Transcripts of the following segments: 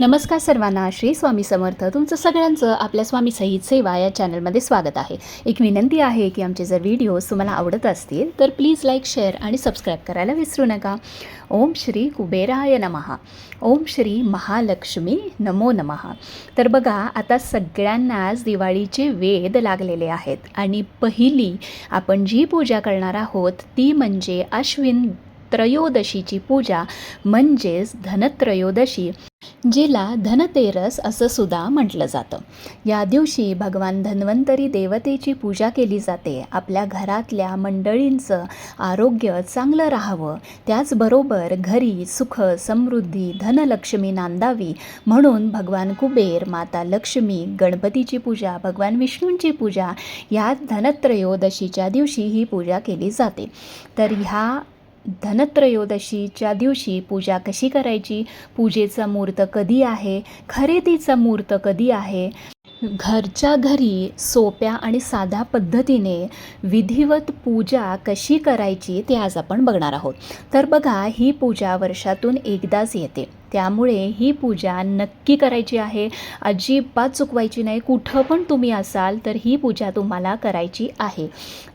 नमस्कार सर्वांना श्री स्वामी समर्थ. तुमचं सगळ्यांचं आपल्या स्वामी सहित सेवा या चॅनलमध्ये स्वागत आहे. एक विनंती आहे की आमचे जर व्हिडिओज तुम्हाला आवडत असतील तर प्लीज लाईक शेअर आणि सबस्क्राईब करायला विसरू नका. ओम श्री कुबेराय नमहा ओम श्री महालक्ष्मी नमो नमहा तर बघा आता सगळ्यांनाच दिवाळीचे वेद लागलेले आहेत आणि पहिली आपण जी पूजा करणार आहोत ती म्हणजे अश्विन त्रयोदशीची पूजा म्हणजेच धनत्रयोदशी. जिला धनतेरस असं सुद्धा म्हटलं जातं. या दिवशी भगवान धन्वंतरी देवतेची पूजा केली जाते. आपल्या घरातल्या मंडळींचं आरोग्य चांगलं राहावं. त्याचबरोबर घरी सुख समृद्धी धनलक्ष्मी नांदावी म्हणून भगवान कुबेर माता लक्ष्मी गणपतीची पूजा भगवान विष्णूंची पूजा या धनत्रयोदशीच्या दिवशी ही पूजा केली जाते. तर ह्या धनत्रयोदशीच्या दिवशी पूजा कशी करायची? पूजेचा मुहूर्त कधी आहे? खरेदीचा मुहूर्त कधी आहे? घरच्या घरी सोप्या आणि साध्या पद्धतीने विधिवत पूजा कशी करायची ते आज आपण बघणार आहोत. तर बघा ही पूजा वर्षातून एकदाच येते. त्यामुळे ही पूजा नक्की करायची आहे. अजिबात चुकवायची नाही. कुठं पण तुम्ही असाल तर ही पूजा तुम्हाला करायची आहे.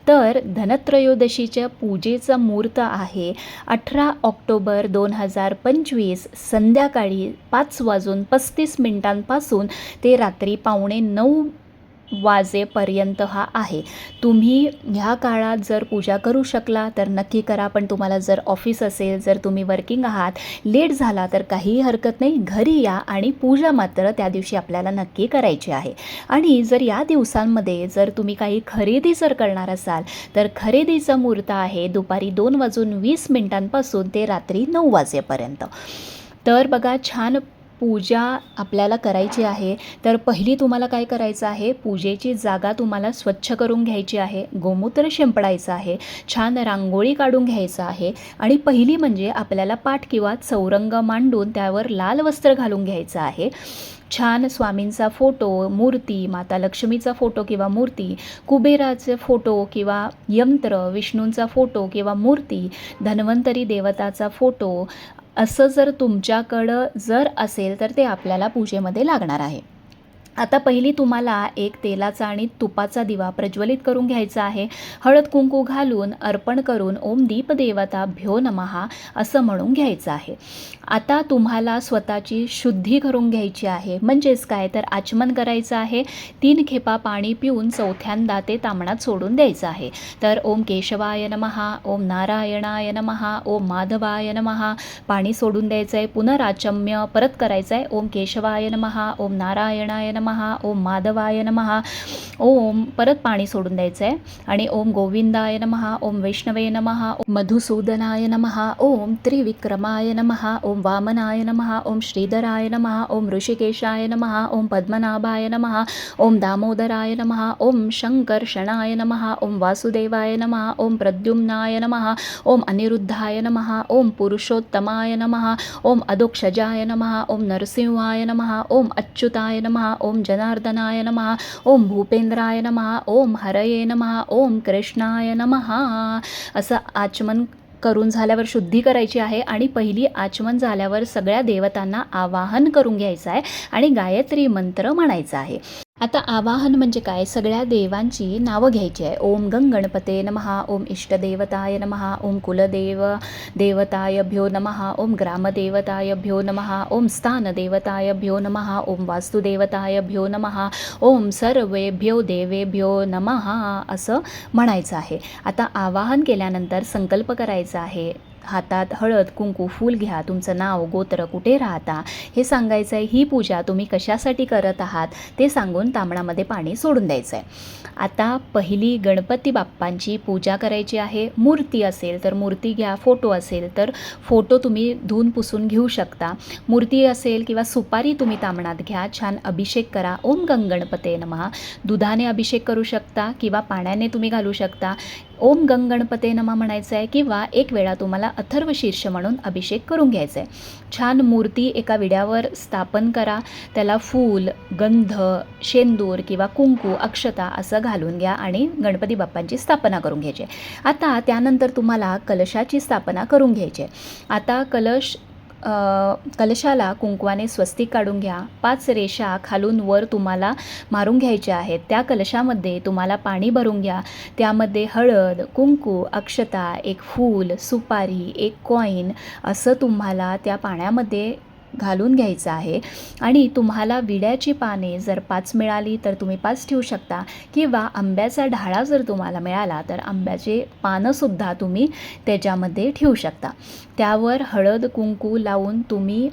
तर धनत्रयोदशीच्या पूजेचा मुहूर्त आहे. अठरा ऑक्टोबर दोन हजार पंचवीस संध्याकाळी पाच वाजून पस्तीस मिनिटांपासून ते रात्री पावणे नऊ वाजेपर्यंत हा आहे. तुम्ही ह्या काळात जर पूजा करू शकला तर नक्की करा. पण तुम्हाला जर ऑफिस असेल जर तुम्ही वर्किंग आहात लेट झाला तर काहीही हरकत नाही. घरी या आणि पूजा मात्र त्या दिवशी आपल्याला नक्की करायची आहे. आणि जर या दिवसांमध्ये जर तुम्ही काही खरेदी जर करणार असाल तर खरेदीचा मुहूर्त आहे दुपारी दोन वाजून वीस मिनिटांपासून ते रात्री नऊ वाजेपर्यंत. तर बघा छान पूजा आपल्याला करायची आहे. तर पहिली तुम्हाला काय करायचं आहे? पूजेची जागा तुम्हाला स्वच्छ करून घ्यायची आहे. गोमूत्र शिंपडायचं आहे. छान रांगोळी काढून घ्यायचं आहे. आणि पहिली म्हणजे आपल्याला पाठ किंवा चौरंग मांडून त्यावर लाल वस्त्र घालून घ्यायचं आहे. छान स्वामींचा फोटो मूर्ती माता लक्ष्मीचा फोटो किंवा मूर्ती कुबेराचे फोटो किंवा यंत्र विष्णूंचा फोटो किंवा मूर्ती धन्वंतरी देवताचा फोटो असं जर तुमच्याकडं जर असेल तर ते आपल्याला पूजेमध्ये लागणार आहे. आता पहिली तुम्हाला एक तेलाचा आणि तुपाचा दिवा प्रज्वलित करून घ्यायचा आहे. हळद कुंकू घालून अर्पण करून ओम दीपदेवता भ्यो नमहा असं म्हणून घ्यायचं आहे. आता तुम्हाला स्वतःची शुद्धी करून घ्यायची आहे. म्हणजेच काय? तर आचमन करायचं आहे. तीन खेपा पाणी पिऊन चौथ्यांदा ते तामणात सोडून द्यायचं आहे. तर ओम केशवाय नमहा ओम नारायणाय नमहा ओम माधवाय नमहा पाणी सोडून द्यायचं आहे पुनराचम्य परत करायचं आहे ओम केशवाय नमहा ओम नारायणाय नमहा ओम माधवाय नमहा ओम परत पाणी सोडून द्यायचं आहे आणि ओम गोविंदाय नमहा ओम वैष्णवे नमहा ओम मधुसूदनाय नमहा ओम त्रिविक्रमाय नमहा ओम वामनाय नमः ओम श्रीधराय नमः ओम ऋषिकेशाय नमः ओम पद्मनाभाय नमः ओम दामोदराय नमः ओम शङ्कर्षणाय नमः ओम वासुदेवाय नमः ओम प्रद्युम्नाय नमः ओम अनिरुद्धाय नमः ओम पुरुषोत्तमाय नमः ओम अदोक्षजाय नमः ओम नरसिंहाय नमः ओम अच्युताय नमः ओम जनार्दनाय नमः ओम भूपेंद्राय नमः ओम हरये नमः ओम कृष्णाय नमः असं आचमन करून झाल्यावर शुद्धी करायची आहे आणि पहिली आचमन झाल्यावर सगळ्या देवतांना आवाहन करून घ्यायचं आहे आणि गायत्री मंत्र म्हणायचा आहे. आता आवाहन म्हणजे काय? सगळ्या देवांची नावं घ्यायची आहे. ओम गंग गणपते नमहा ओम इष्टदेवताय नमहा ओम कुलदेव देवताय भ्यो नमहा ओम ग्रामदेवताय भ्यो नमहा ओम स्थानदेवताय भ्यो नमहा ओम वास्तुदेवताय भ्यो नमहा ओम सर्वेभ्यो देवेभ्यो नमहा असं म्हणायचं आहे. आता आवाहन केल्यानंतर संकल्प करायचा आहे. हातात हळद कुंकू फूल घ्या तुमचं नाव गोत्र कुठे राहता? हे सांगायचं आहे ही पूजा तुम्ही कशासाठी करत आहात? ते सांगून तांबणामध्ये पाणी सोडून द्यायचं आहे आता पहिली गणपती बाप्पांची पूजा करायची आहे. मूर्ती असेल तर मूर्ती घ्या फोटो असेल तर फोटो तुम्ही धुवून पुसून घेऊ शकता. मूर्ती असेल किंवा सुपारी तुम्ही तांबणात घ्या छान अभिषेक करा. ओम गंग गणपते नमहा दुधाने अभिषेक करू शकता किंवा पाण्याने तुम्ही घालू शकता. ओम गंग गणपते नमा म्हणायचं आहे किंवा एक वेळा तुम्हाला अथर्व शीर्ष म्हणून अभिषेक करून घ्यायचा आहे छान मूर्ती एका विड्यावर स्थापन करा. त्याला फूल गंध शेंदूर किंवा कुंकू अक्षता असं घालून घ्या आणि गणपती बाप्पांची स्थापना करून घ्यायची. आता त्यानंतर तुम्हाला कलशाची स्थापना करून घ्यायची आहे. आता कलश कलशाला कुंकवाने स्वस्तिक काढून घ्या. पाच रेषा खालून वर तुम्हाला मारून घ्यायच्या आहेत. त्या कलशामध्ये तुम्हाला पाणी भरून घ्या. त्यामध्ये हळद कुंकू अक्षता एक फूल सुपारी एक कॉईन असं तुम्हाला त्या पाण्यामध्ये घालून घ्यायचं आहे. आणि तुम्हाला विड्याची पाने जर पाच मिळाली तर तुम्ही पाच ठेवू शकता. किंवा आंब्याचा ढाळा जर तुम्हाला मिळाला तर आंब्याचे पानंसुद्धा तुम्ही त्याच्यामध्ये ठेवू शकता. त्यावर हळद कुंकू लावून तुम्ही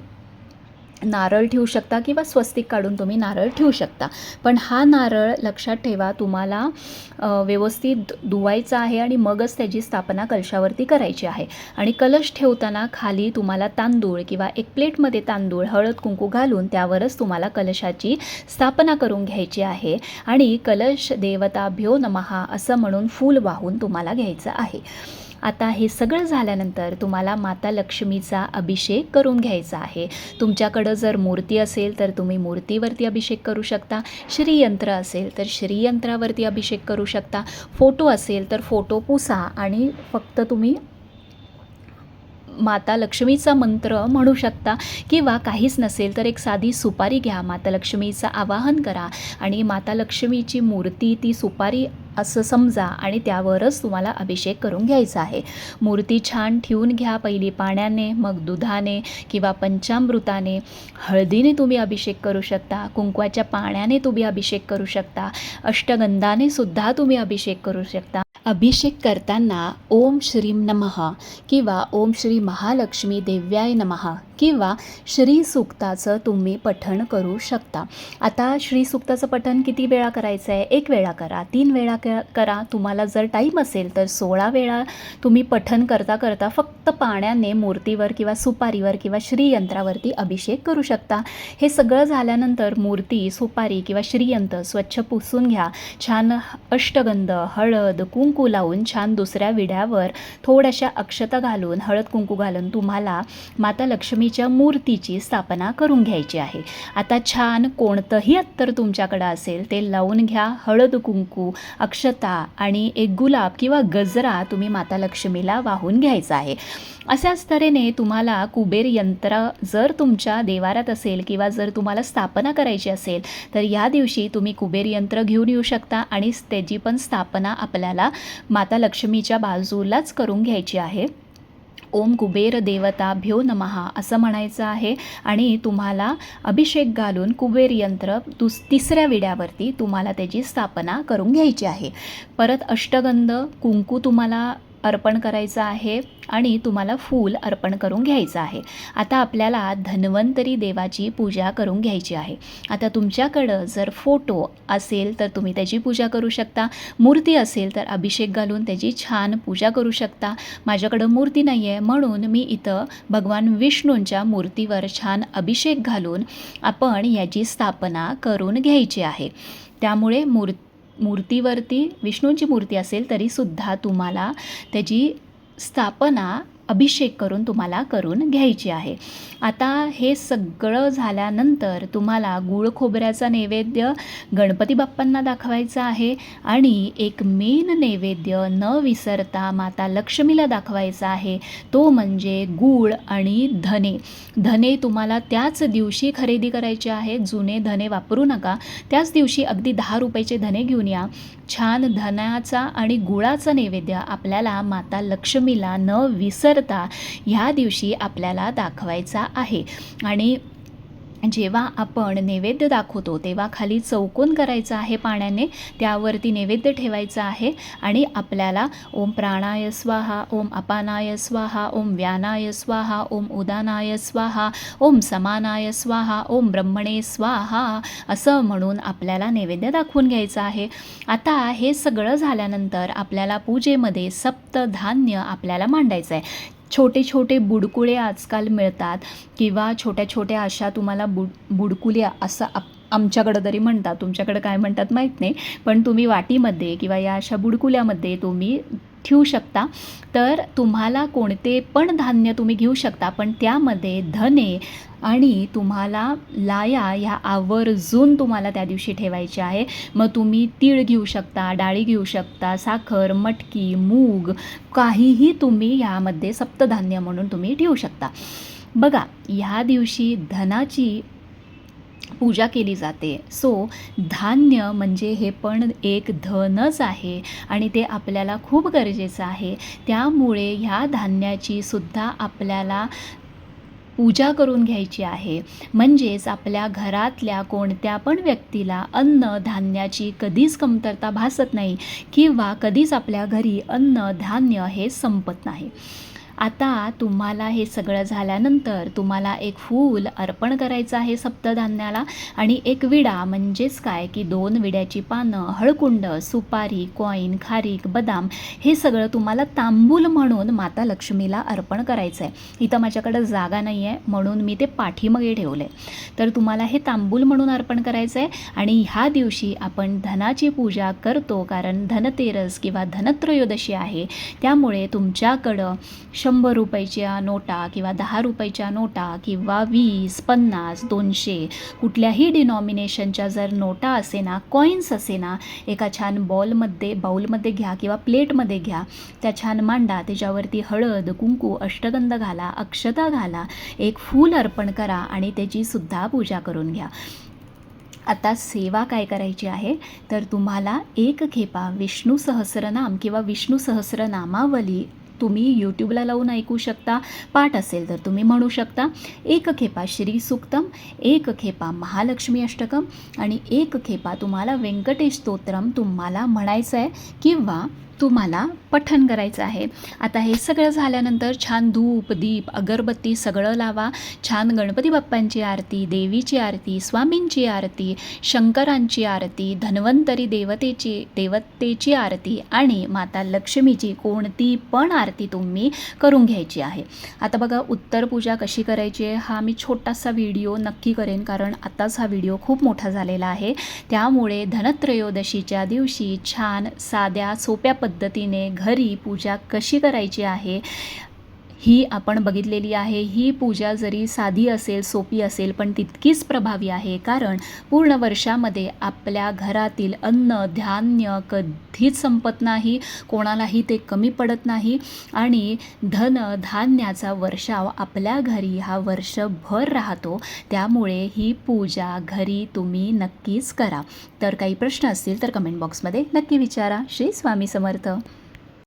नारळ ठेवू शकता किंवा स्वस्तिक काढून तुम्ही नारळ ठेवू शकता. पण हा नारळ लक्षात ठेवा तुम्हाला व्यवस्थित धुवायचा आहे आणि मगच त्याची स्थापना कलशावरती करायची आहे. आणि कलश ठेवताना खाली तुम्हाला तांदूळ किंवा एक प्लेटमध्ये तांदूळ हळद कुंकू घालून त्यावरच तुम्हाला कलशाची स्थापना करून घ्यायची आहे. आणि कलश देवताभ्यो नमहा असं म्हणून फूल वाहून तुम्हाला घ्यायचं आहे. आता हे सगळं झाल्यानंतर तुम्हाला माता लक्ष्मीचा अभिषेक करून घ्यायचा आहे. तुमच्याकडं जर मूर्ती असेल तर तुम्ही मूर्तीवरती अभिषेक करू शकता. श्रीयंत्र असेल तर श्रीयंत्रावरती अभिषेक करू शकता. फोटो असेल तर फोटो पुसा आणि फक्त तुम्ही माता लक्ष्मीचा मंत्र म्हणू शकता. किंवा काहीच नसेल तर एक साधी सुपारी घ्या. माता लक्ष्मीचं आवाहन करा आणि माता लक्ष्मीची मूर्ती ती सुपारी असं समजा आणि त्यावरच तुम्हाला अभिषेक करून घ्यायचा आहे. मूर्ती छान ठेवून घ्या पहिली पाण्याने मग दुधाने किंवा पंचामृताने. हळदीने तुम्ही अभिषेक करू शकता कुंकवाच्या पाण्याने तुम्ही अभिषेक करू शकता अष्टगंधाने सुद्धा तुम्ही अभिषेक करू शकता. अभिषेक करताना ओम श्रीम नमः किंवा ओम श्री महालक्ष्मी देव्याय नमः किंवा श्री सुक्ताचं तुम्ही पठण करू शकता. आता श्री सुक्ताचं पठण किती वेळा करायचं आहे? एक वेळा करा तीन वेळा क करा. तुम्हाला जर टाईम असेल तर सोळा वेळा तुम्ही पठण करता करता फक्त पाण्याने मूर्तीवर किंवा सुपारीवर किंवा श्रीयंत्रावरती अभिषेक करू शकता. हे सगळं झाल्यानंतर मूर्ती सुपारी किंवा श्रीयंत्र स्वच्छ पुसून घ्या. छान अष्टगंध हळद कुंकू कुंकू लावून छान दुसऱ्या विड्यावर थोड्याशा अक्षता घालून हळद कुंकू घालून तुम्हाला माता लक्ष्मीच्या मूर्तीची स्थापना करून घ्यायची आहे. आता छान कोणतंही अत्तर तुमच्याकडं असेल ते लावून घ्या. हळद कुंकू अक्षता आणि एक गुलाब किंवा गजरा तुम्ही माता लक्ष्मीला वाहून घ्यायचा आहे. अशाच तऱ्हेने तुम्हाला कुबेर यंत्र जर तुमच्या देवारात असेल किंवा जर तुम्हाला स्थापना करायची असेल तर या दिवशी तुम्ही कुबेर यंत्र घेऊन येऊ शकता आणि त्याची पण स्थापना आपल्याला माता लक्ष्मीच्या बाजूलाच करून घ्यायची आहे. ओम कुबेर देवता भ्यो नमहा असं म्हणायचं आहे. आणि तुम्हाला अभिषेक घालून कुबेर यंत्र दुस तिसऱ्या विड्यावरती तुम्हाला त्याची स्थापना करून घ्यायची आहे. परत अष्टगंध कुंकू तुम्हाला अर्पण करायचं आहे आणि तुम्हाला फूल अर्पण करून घ्यायचं आहे. आता आपल्याला धन्वंतरी देवाची पूजा करून घ्यायची आहे. आता तुमच्याकडं जर फोटो असेल तर तुम्ही त्याची पूजा करू शकता. मूर्ती असेल तर अभिषेक घालून त्याची छान पूजा करू शकता. माझ्याकडं मूर्ती नाही आहे म्हणून मी इथं भगवान विष्णूंच्या मूर्तीवर छान अभिषेक घालून आपण याची स्थापना करून घ्यायची आहे. त्यामुळे मूर् मूर्तीवरती विष्णूंची मूर्ती असेल तरीसुद्धा तुम्हाला त्याची स्थापना अभिषेक करून तुम्हाला करून घ्यायची आहे. आता हे सगळं झाल्यानंतर तुम्हाला गुळ खोबऱ्याचा नैवेद्य गणपती बाप्पांना दाखवायचा आहे आणि एक मेन नैवेद्य न विसरता माता लक्ष्मीला दाखवायचा आहे. तो म्हणजे गूळ आणि धने. धने तुम्हाला त्याच दिवशी खरेदी करायचे आहेत जुने धने वापरू नका. त्याच दिवशी अगदी दहा रुपयाचे धने घेऊन या. छान धनाचा आणि गुळाचा नैवेद्य आपल्याला माता लक्ष्मीला न विसर विसरता ह्या दिवशी आपल्याला दाखवायचा आहे. आणि जेव्हा आपण नैवेद्य दाखवतो तेव्हा खाली चौकोन करायचं आहे पाण्याने. त्यावरती नैवेद्य ठेवायचं आहे आणि आपल्याला ओम प्राणाय स्वाहा ओम अपानाय स्वाहा ओम व्यानाय स्वाहा ओम उदानाय स्वाहा ओम समानाय स्वाहा ओम ब्रह्मणे स्वाहा असं म्हणून आपल्याला नैवेद्य दाखवून घ्यायचं आहे. आता हे सगळं झाल्यानंतर आपल्याला पूजेमध्ये सप्तधान्य आपल्याला मांडायचं आहे छोटे छोटे बुडकुळे आजकाल मिळतात किंवा छोट्या छोट्या अशा तुम्हाला बुड बुडकुल्या असं आप आमच्याकडं तरी म्हणतात. तुमच्याकडं काय म्हणतात माहीत नाही. पण तुम्ही वाटीमध्ये किंवा या अशा बुडकुल्यामध्ये तुम्ही ठेवू शकता. तर तुम्हाला कोणते पण धान्य तुम्ही घेऊ शकता पण त्यामध्ये धने आणि तुम्हाला लाया ह्या आवर्जून तुम्हाला त्या दिवशी ठेवायच्या आहे. मग तुम्ही तीळ घेऊ शकता डाळी घेऊ शकता साखर मटकी मूग काहीही तुम्ही ह्यामध्ये सप्तधान्य म्हणून तुम्ही ठेवू शकता. बघा ह्या दिवशी धनाची पूजा केली जाते. सो धान्य म्हणजे हे पण एक धनच आहे आणि ते आपल्याला खूप गरजेचं आहे. त्यामुळे ह्या धान्याची सुद्धा आपल्याला पूजा करून घ्यायची आहे. म्हणजेच आपल्या घरातल्या कोणत्या पण व्यक्तीला अन्न धान्याची कधीच कमतरता भासत नाही किंवा कधीच आपल्या घरी अन्न धान्य हे संपत नाही. आता तुम्हाला हे सगळं झाल्यानंतर तुम्हाला एक फूल अर्पण करायचं आहे सप्तधान्याला आणि एक विडा म्हणजेच काय की दोन विड्याची पानं हळकुंड सुपारी कॉईन खारीक बदाम हे सगळं तुम्हाला तांबूल म्हणून माता लक्ष्मीला अर्पण करायचं आहे इथं माझ्याकडं जागा नाही आहे म्हणून मी ते पाठीमागे ठेवलं आहे तर तुम्हाला हे तांबूल म्हणून अर्पण करायचं आहे आणि ह्या दिवशी आपण धनाची पूजा करतो कारण धनतेरस किंवा धनत्रयोदशी आहे. त्यामुळे तुमच्याकडं शंभर रुपयाच्या नोटा किंवा दहा रुपयाच्या नोटा किंवा वीस पन्नास दोनशे कुठल्याही डिनॉमिनेशनच्या जर नोटा असे ना कॉईन्स असेना एका छान बॉलमध्ये बाऊलमध्ये घ्या किंवा प्लेटमध्ये घ्या त्या छान मांडा त्याच्यावरती हळद कुंकू अष्टगंध घाला अक्षता घाला एक फूल अर्पण करा आणि त्याची सुद्धा पूजा करून घ्या. आता सेवा काय करायची आहे? तर तुम्हाला एक खेपा विष्णू सहस्रनाम किंवा विष्णू सहस्रनामावली तुम्ही यूट्यूबला लावून ऐकू शकता पाठ असेल तर तुम्ही म्हणू शकता. एक खेपा श्री सुक्तम एक खेपा महालक्ष्मी अष्टकम आणि एक खेपा तुम्हाला व्यंकटेश स्तोत्रम तुम्हाला म्हणायचं आहे किंवा तुम्हाला पठण करायचं आहे. आता हे सगळं झाल्यानंतर छान धूप दीप अगरबत्ती सगळं लावा. छान गणपती बाप्पांची आरती देवीची आरती स्वामींची आरती शंकरांची आरती धन्वंतरी देवतेची देवतेची आरती आणि माता लक्ष्मीची कोणती पण आरती तुम्ही करून घ्यायची आहे. आता बघा उत्तर पूजा कशी करायची आहे हा मी छोटासा व्हिडिओ नक्की करेन कारण आताच हा व्हिडिओ खूप मोठा झालेला आहे. त्यामुळे धनत्रयोदशीच्या दिवशी छान साध्या सोप्या पद्धतीने घरी पूजा कशी करायची आहे? ही आपण बघितलेली आहे. ही पूजा जरी साधी असेल सोपी असेल पण तितकीच प्रभावी आहे. कारण पूर्ण वर्षामध्ये आपल्या घरातील अन्न धान्य कधीच संपत नाही. कोणालाही ते कमी पडत नाही. आणि धन धान्याचा वर्षाव आपल्या घरी हा वर्षभर राहतो. त्यामुळे ही पूजा घरी तुम्ही नक्कीच करा. तर काही प्रश्न असतील तर कमेंट बॉक्समध्ये नक्की विचारा. श्री स्वामी समर्थ.